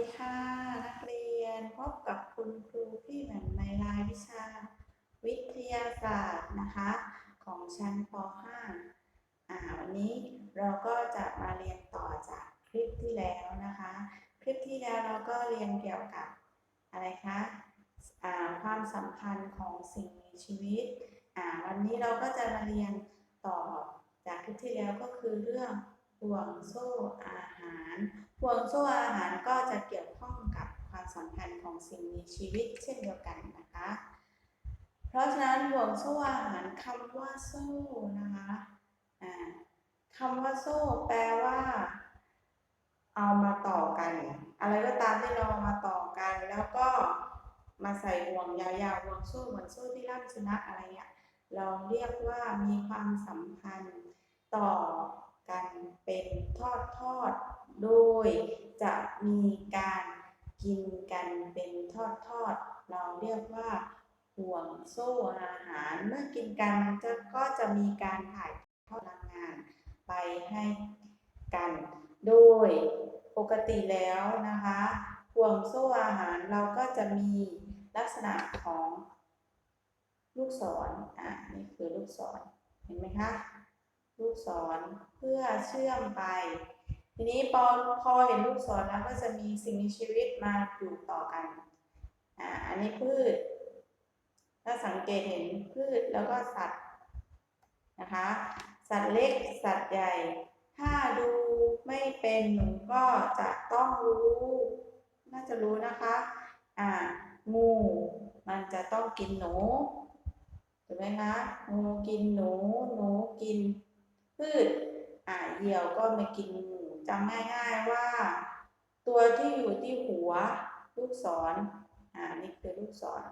สวัสดีค่ะนักเรียนพบกับคุณครูพี่แหม่มในรายวิชา วิทยาศาสตร์นะคะ ของชั้นป .5 อ่าวันนี้เราก็จะมาเรียนต่อจากคลิปที่แล้วนะคะ คลิปที่แล้วเราก็เรียนเกี่ยวกับอะไรคะอ่าความสำคัญของสิ่งมีชีวิตอ่าวันนี้เราก็จะมาเรียนต่อจากคลิปที่แล้วก็คือเรื่อง ห่วงโซ่อาหาร ห่วงโซ่อาหารก็จะเกี่ยวข้องกับความสัมพันธ์ของสิ่งมีชีวิตเช่นเดียวกันนะคะ เพราะฉะนั้นห่วงโซ่อาหารคำว่าโซ่นะคะคำว่าโซ่แปลว่า เอามาต่อกัน อะไรก็ตามที่เราเอามาต่อกัน แล้วก็มาใส่ห่วงยาวๆห่วงโซ่เหมือนโซ่ที่ล่ามสุนัขอะไรเงี้ยเราเรียกว่ามีความสัมพันธ์ต่อ กันเป็นทอดทอด โดยจะมีการกินกันเป็นทอดทอด เราเรียกว่าห่วงโซ่อาหาร เมื่อกินกันจะก็จะมีการถ่ายทอดพลังงาน ไปให้กัน โดยปกติแล้วนะคะห่วงโซ่อาหารเราก็จะมีลักษณะของลูกศร อะ นี่คือลูกศร เห็นไหมคะ ลูกศรเพื่อเชื่อมไป ทีนี้พอพอเห็นลูกศรแล้วก็จะมีสิ่งมีชีวิตมาอยู่ต่อกันอ่าอันนี้พืช ถ้าสังเกตเห็นพืชแล้วก็สัตว์นะคะ สัตว์เล็กสัตว์ใหญ่ ถ้าดูไม่เป็นหนูก็จะต้องรู้ น่าจะรู้นะคะอ่างูมันจะต้องกินหนูถูกไหมคะงูกินหนู หนูกิน พืชอ่าเหยี่ยวก็ไม่กินงูจำง่ายๆว่า ตัวที่อยู่ที่หัวลูกศรอ่านี่คือลูกศร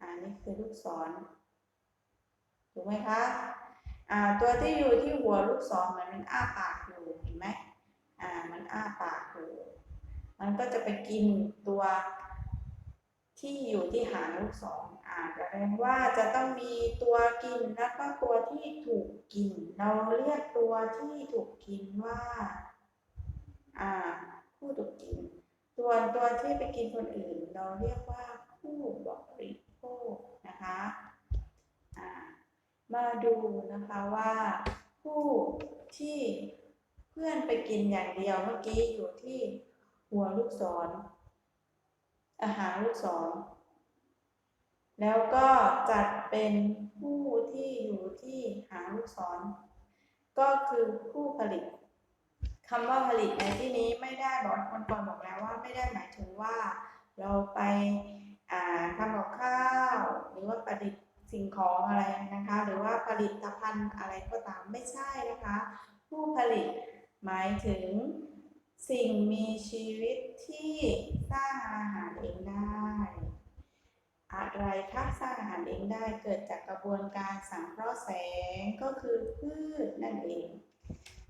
อ่านี่คือลูกศรถูกไหมคะอ่าตัวที่อยู่ที่หัวลูกศรมือนมันอ้าปากอยู่เห็นไหมอ่ามันอ้าปากอยู่มันก็จะไปกินตัวที่อยู่ที่หางลูกศร แสดงว่าจะต้องมีตัวกินแล้วก็ตัวที่ถูกกิน เราเรียกตัวที่ถูกกินว่าอ่าผู้ถูกกินส่วนตัวที่ไปกินคนอื่น เราเรียกว่าผู้บริโภคนะคะอ่ามาดูนะคะว่าผู้ที่เพื่อนไปกินอย่างเดียวเมื่อกี้อยู่ที่หัวลูกศรอาหารลูกศร แล้วก็จัดเป็นผู้ที่อยู่ที่หางลูกศร ก็คือผู้ผลิตคำว่าผลิตในที่นี้ไม่ได้บอกคนก่อนบอกแล้วว่าไม่ได้หมายถึงว่า เราไปาทำกับข้าวหรือว่าประดิษฐ์สิ่งของอะไรนะคะ หรือว่าผลิตภัณฑ์อะไรก็ตามไม่ใช่นะคะ ผู้ผลิตหมายถึงสิ่งมีชีวิตที่สร้างอาหารเองได้ อะไรคะสร้างอาหารเองได้เกิดจากกระบวนการสังเคราะห์แสงก็คือพืชนั่นเอง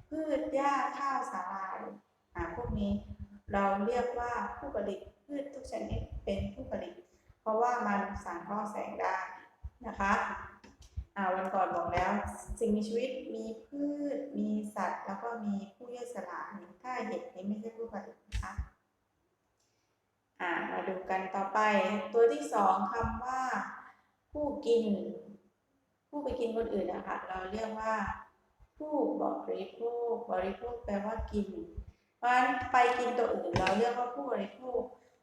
พืชหญ้าข้าวสาหร่ายอ่าพวกนี้เราเรียกว่าผู้ผลิตพืชทุกชนิดเป็นผู้ผลิต เพราะว่ามันสังเคราะห์แสงได้นะคะอ่าวันก่อนบอกแล้ว สิ่งมีชีวิตมีพืชมีสัตว์แล้วก็มีผู้ย่อยสลายถ้าเห็ดนี้ไม่ใช่ผู้ผลิตนะคะอ่ามาดู กันต่อไป ตัวที่สองคำว่า ผู้กิน ผู้ไปกินคนอื่นนะคะเราเรียกว่า ผู้บริโภคบริโภคแปลว่ากิน เพราะฉะนั้นไปกินตัวอื่นเราเรียกว่าผู้บริโภค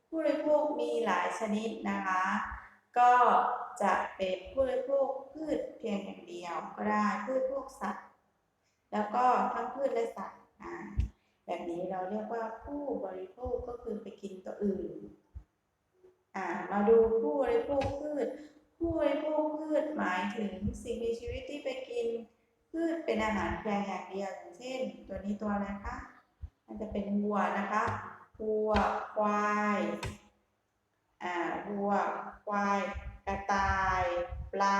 ผู้บริโภคมีหลายชนิดนะคะ ก็จะเป็นผู้บริโภคพืชเพียงอย่างเดียวก็ได้ผู้บริโภคสัตว์ แล้วก็ทั้งพืชและสัตว์อ่าแบบนี้เราเรียกว่าผู้บริโภคก็คือไปกินตัวอื่น อ่ามาดูผู้บริโภคพืช ผู้บริโภคพืชหมายถึงสิ่งมีชีวิตที่ไปกิน พืชเป็นอาหารเพียงอย่างเดียวอย่างเช่น ตัวนี้ตัวอะไรคะมันจะเป็นวัวนะคะวัวควายอ่าวัวควายกระต่าย ปลา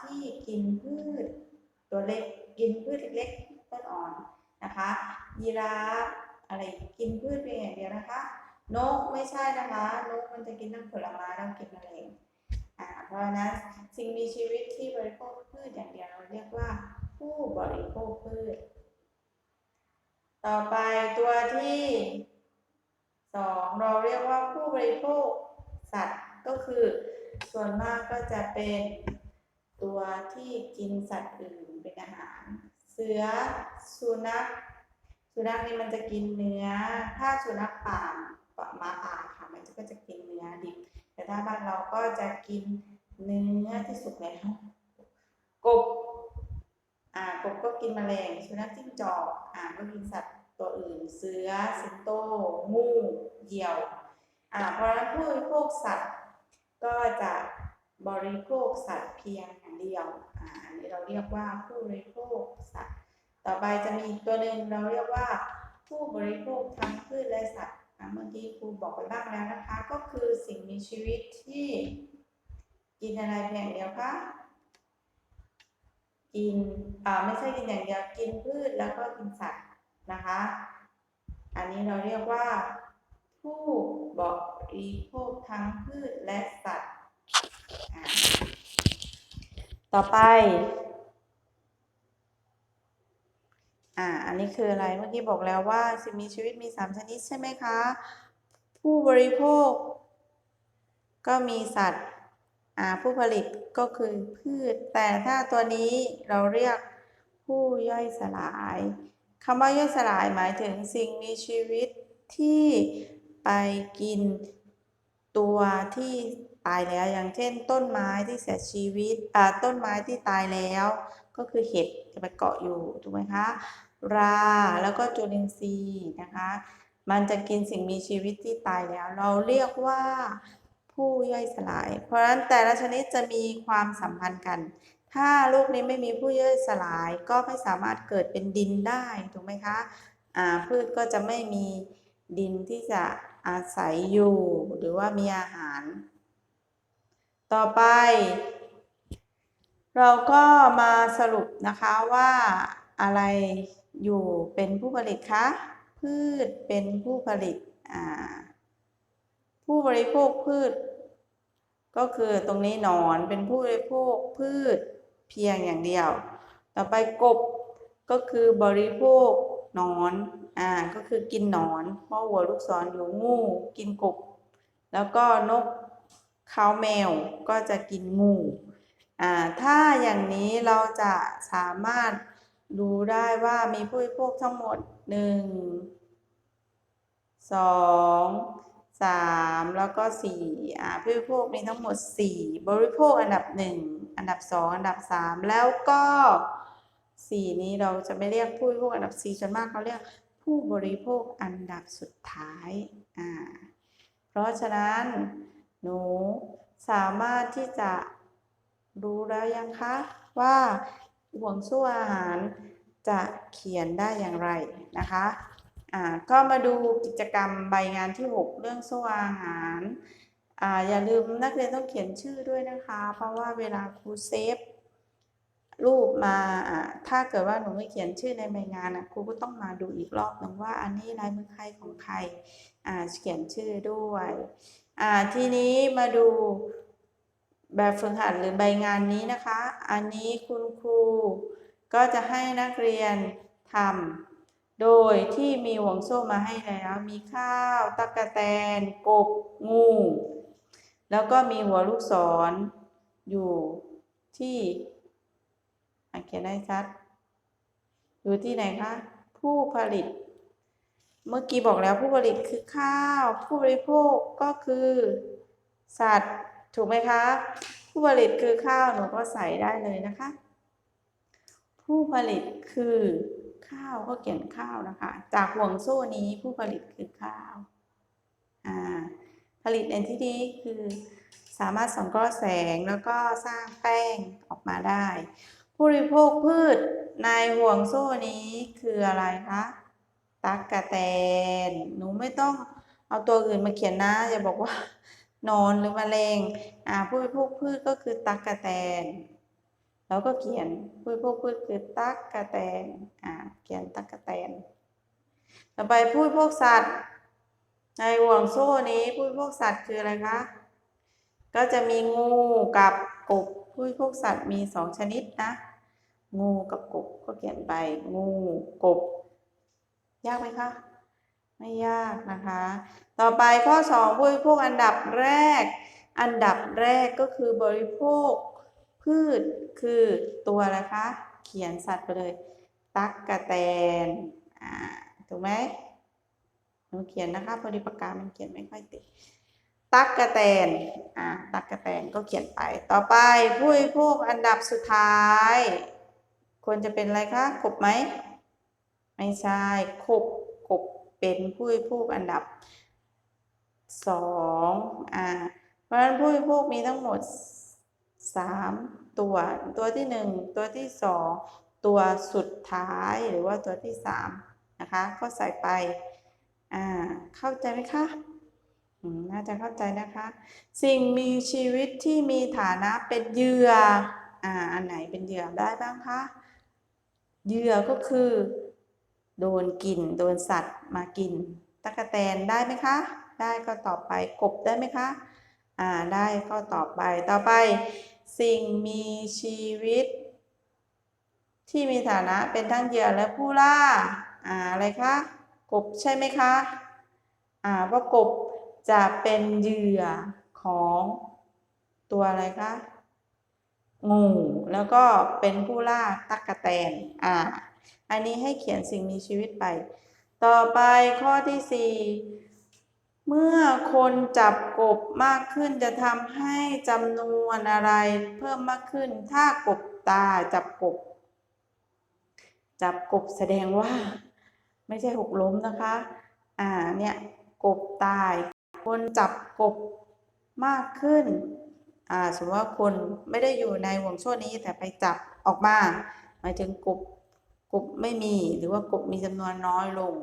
ที่กินพืช ตัวเล็กกินพืชเล็กต้นอ่อนนะคะยีราฟอะไรกินพืชเพียงอย่างเดียวนะคะ นกไม่ใช่นะคะนกมันจะกินทั้งผลไม้แล้วกินแมลงอ่าเพราะฉะนั้นสิ่งมีชีวิตที่บริโภคพืชอย่างเดียวเราเรียกว่าผู้บริโภคพืช ต่อไปตัวที่สองเราเรียกว่าผู้บริโภคสัตว์ก็คือ ส่วนมากก็จะเป็นตัวที่กินสัตว์อื่นเป็นอาหาร เสือสุนัขสุนัขนี่มันจะกินเนื้อ ถ้าสุนัขป่า มาป่าค่ะ มันก็จะกินเนื้อดิบแต่ถ้าบ้านเราก็จะกินเนื้อที่สุกแล้วกบอ่ากบก็กินแมลงสุนัขจิ้งจอกอ่าก็กินสัตว์ตัวอื่น เสือสิงโตงูเหยี่ยวอ่าเพราะฉะนั้นผู้บริโภคสัตว์ก็จะบริโภคสัตว์เพียงอย่างเดียวอ่าอันนี้เราเรียกว่าผู้บริโภคสัตว์ ต่อไปจะมีตัวหนึ่งเราเรียกว่าผู้บริโภคทั้งพืชและสัตว์ เมื่อกี้ครูบอกไปบ้างแล้วนะคะ ก็คือสิ่งมีชีวิตที่กินอะไรเพียงเดียวคะกินอ่าไม่ใช่กินอย่างเดียวกินพืชแล้วก็กินสัตว์นะคะ อันนี้เราเรียกว่า ผู้บริโภคทั้งพืชและสัตว์ ต่อไป อ่า อันนี้คืออะไร เมื่อกี้บอกแล้วว่าสิ่งมีชีวิตมีสามชนิดใช่ไหมคะ ผู้บริโภค ก็มีสัตว์ อ่า ผู้ผลิตก็คือพืช แต่ถ้าตัวนี้เราเรียกผู้ย่อยสลายคำว่าย่อยสลายหมายถึงสิ่งมีชีวิตที่ไปกินตัวที่ตายแล้ว อย่างเช่น ต้นไม้ที่เสียชีวิตอ่าต้นไม้ที่ตายแล้ว ก็คือเห็ดจะไปเกาะอยู่ถูกไหมคะ ราแล้วก็จุลินทรีย์นะคะ มันจะกินสิ่งมีชีวิตที่ตายแล้ว เราเรียกว่าผู้ย่อยสลาย เพราะฉะนั้นแต่ละชนิดจะมีความสัมพันธ์กัน ถ้าลูกนี้ไม่มีผู้ย่อยสลายก็ไม่สามารถเกิดเป็นดินได้ถูกไหมคะอ่าพืชก็จะไม่มีดินที่จะอาศัยอยู่ หรือว่ามีอาหาร ต่อไป เราก็มาสรุปนะคะว่าอะไร อยู่เป็นผู้ผลิตคะพืชเป็นผู้ผลิตผู้บริโภคพืช ก็คือตรงนี้หนอนเป็นผู้บริโภคพืชเพียงอย่างเดียว ต่อไปกบก็คือบริโภคหนอนอ่าก็คือกินหนอน เพราะหัวลูกศรอยู่งูกินกบ แล้วก็นกเขาแมวก็จะกินงูอ่าถ้าอย่างนี้เราจะสามารถ ดูได้ว่ามีผู้บริโภคทั้งหมดหนึ่งสองสามแล้วก็สี่อ่าผู้บริโภคมีทั้งหมดสี่บริโภคอันดับหนึ่งอันดับสองอันดับสามแล้วก็สี่นี้เราจะไม่เรียกผู้บริโภคอันดับสี่ส่วนมากเขาเรียกผู้บริโภคอันดับสุดท้ายอ่าเพราะฉะนั้นหนูสามารถที่จะรู้แล้วยังคะว่า ห่วงโซ่อาหารจะเขียนได้อย่างไรนะคะอ่าก็มาดูกิจกรรมใบงานที่ 6 เรื่องโซ่อาหารอ่าอย่าลืมนักเรียนต้องเขียนชื่อด้วยนะคะ เพราะว่าเวลาครูเซฟรูปมาอ่าถ้าเกิดว่าหนูไม่เขียนชื่อในใบงานอะครูก็ต้องมาดูอีกรอบหนึ่งว่าอันนี้ลายมือใครของใครอ่าเขียนชื่อด้วยอ่าทีนี้มาดู แบบฝึกหัดหรือใบงานนี้นะคะ อันนี้คุณครูก็จะให้นักเรียนทำโดยที่มีห่วงโซ่มาให้แล้ว มีข้าวตะกะแตน กบ งู แล้วก็มีหัวลูกศรอยู่ที่อะเขียนได้ชัด อยู่ที่ไหนคะ ผู้ผลิต เมื่อกี้บอกแล้วผู้ผลิตคือข้าว ผู้บริโภคก็คือ สัตว์ ถูกไหมคะ ผู้ผลิตคือข้าวหนูก็ใส่ได้เลยนะคะ ผู้ผลิตคือข้าวก็เขียนข้าวนะคะ จากห่วงโซ่นี้ผู้ผลิตคือข้าวอ่าผลิตในที่นี้คือสามารถสังเคราะห์แสงแล้วก็สร้างแป้งออกมาได้ ผู้บริโภคพืชในห่วงโซ่นี้คืออะไรคะตักกะแตน หนูไม่ต้องเอาตัวอื่นมาเขียนนะอย่าบอกว่า นอนหรือมแมลงอ่าผู้บริโภคพืชก็คือตักกะแตนแล้วก็เขียนผู้บริโภคพืชคือตักกะแตนอ่าเขียนตักกะแตน ต่อไปผู้บริโภคสัตว์ ในห่วงโซ่นี้ผู้บริโภคสัตว์คืออะไรคะก็จะมีงูกับกบผู้บริโภคสัตว์มีสองชนิดนะงูกับกบก็เขียนไปงูกบ ยากไหมคะ ไม่ยากนะคะ ต่อไปข้อ2ผู้บริโภคอันดับแรก อันดับแรกก็คือบริโภค พืชคือตัวอะไรคะ เขียนสัตว์ไปเลย ตักกะแตนอ่าถูกไหมหนูเขียนนะคะพอดีปากกามันเขียนไม่ค่อยติด ตักกะแตนอ่าตักกะแตนก็เขียนไป ต่อไปผู้บริโภคอันดับสุดท้าย ควรจะเป็นอะไรคะกบไหม ไม่ใช่กบกบ เป็นผู้บริโภคอันดับสองอ่าเพราะฉะนั้นผู้บริโภคมีทั้งหมดสามตัว ตัวที่หนึ่งตัวที่สองตัวสุดท้ายหรือว่าตัวที่สามนะคะก็ใส่ไปอ่าเข้าใจไหมคะน่าจะเข้าใจนะคะ สิ่งมีชีวิตที่มีฐานะเป็นเหยื่ออ่าอันไหนเป็นเหยื่อได้บ้างคะเหยื่อก็คือ โดนกิน โดนสัตว์มากินตะกะแตนได้ไหมคะ ได้ก็ตอบไปกบได้ไหมคะ อ่าได้ก็ตอบไปต่อไป สิ่งมีชีวิต ที่มีฐานะเป็นทั้งเหยื่อและผู้ล่าอ่าอะไรคะกบใช่ไหมคะอ่าว่ากบจะเป็นเหยื่อของตัวอะไรคะงูแล้วก็เป็นผู้ล่าตั๊กแตนอ่า อันนี้ให้เขียนสิ่งมีชีวิตไป ต่อไปข้อที่สี่เมื่อคนจับกบมากขึ้นจะทำให้จำนวนอะไรเพิ่มมากขึ้น ถ้ากบตาจับกบ จับกบแสดงว่า ไม่ใช่หกล้มนะคะ อ่าเนี่ย กบตาย คนจับกบมากขึ้นอ่าสมมติว่าคนไม่ได้อยู่ในห่วงโซ่นี้แต่ไปจับออกมา หมายถึงกบ กบไม่มีหรือว่ากบมีจำนวนน้อยลง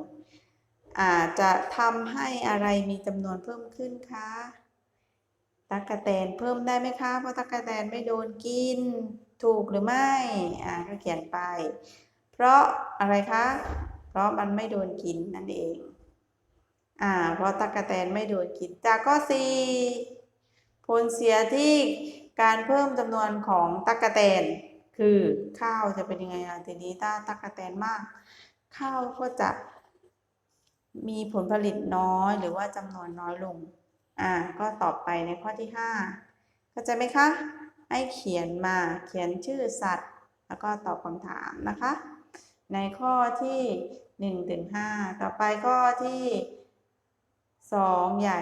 อาจจะทำให้อะไรมีจำนวนเพิ่มขึ้นคะตั๊กแตนเพิ่มได้ไหมคะ เพราะตั๊กแตนไม่โดนกิน ถูกหรือไม่ อ่าก็เขียนไป เพราะอะไรคะ เพราะมันไม่โดนกินนั่นเอง อ่า เพราะตั๊กแตนไม่โดนกิน จากข้อสี่ผลเสียที่การเพิ่มจำนวนของตั๊กแตน คือข้าวจะเป็นยังไงล่ะทีนี้ถ้าตั๊กแตนมาก ข้าวก็จะมีผลผลิตน้อยหรือว่าจำนวนน้อยลง อ่า ก็ตอบไปในข้อที่ห้าเข้าใจไหมคะ ให้เขียนมาเขียนชื่อสัตว์ แล้วก็ตอบคำถามนะคะ ในข้อที่หนึ่งถึงห้าต่อไปข้อที่สองใหญ่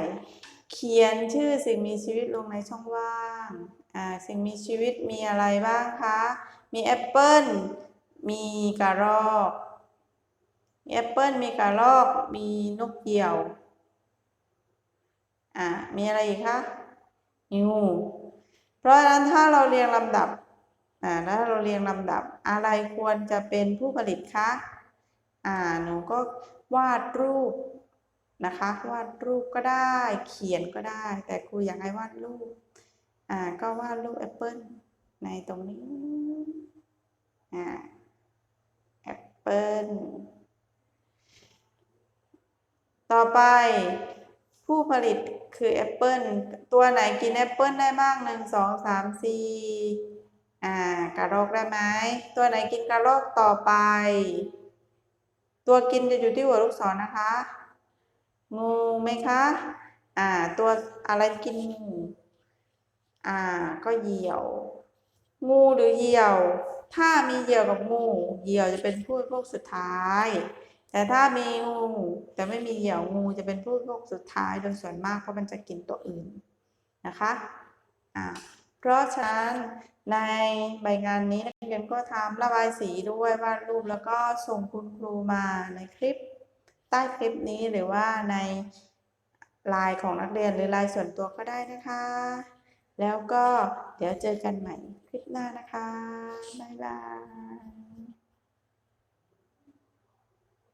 เขียนชื่อสิ่งมีชีวิตลงในช่องว่าง อ่า สิ่งมีชีวิตมีอะไรบ้างคะ มีแอปเปิ้ลมีกระรอก มีแอปเปิ้ลมีกระรอก มีนกเหยี่ยว อ่า มีอะไรอีกคะงูเพราะฉะนั้นถ้าเราเรียงลำดับ อ่า แล้วเราเรียงลำดับ อะไรควรจะเป็นผู้ผลิตคะ อ่า หนูก็วาดรูป นะคะวาดรูปก็ได้เขียนก็ได้ แต่ครูอยากให้วาดรูปอ่าก็วาดรูปแอปเปิ้ลในตรงนี้อ่าแอปเปิ้ลต่อไปผู้ผลิตคือแอปเปิลตัวไหนกินแอปเปิลได้บ้างหนึ่งสองสามสี่อ่ากระรอกได้ไหมตัวไหนกินกระรอกต่อไป ตัวกินจะอยู่ที่หัวลูกศรนะคะ งูไหมคะ อ่า ตัวอะไรกินงูอ่า ก็เหยี่ยว งูหรือเหยี่ยว ถ้ามีเหยี่ยวกับงูเหยี่ยวจะเป็นผู้พวกสุดท้าย แต่ถ้ามีงูแต่ไม่มีเหยี่ยวงูจะเป็นผู้พวกสุดท้ายโดยส่วนมากเพราะมันจะกินตัวอื่นนะคะอ่าเพราะฉะนั้นในใบงานนี้นักเรียนก็ทำระบายสีด้วยวาดรูปแล้วก็ส่งคุณครูมาในคลิป ใต้คลิปนี้หรือว่าในไลน์ของนักเรียนหรือไลน์ส่วนตัวก็ได้นะคะ แล้วก็เดี๋ยวเจอกันใหม่คลิปหน้านะคะ บ๊ายบาย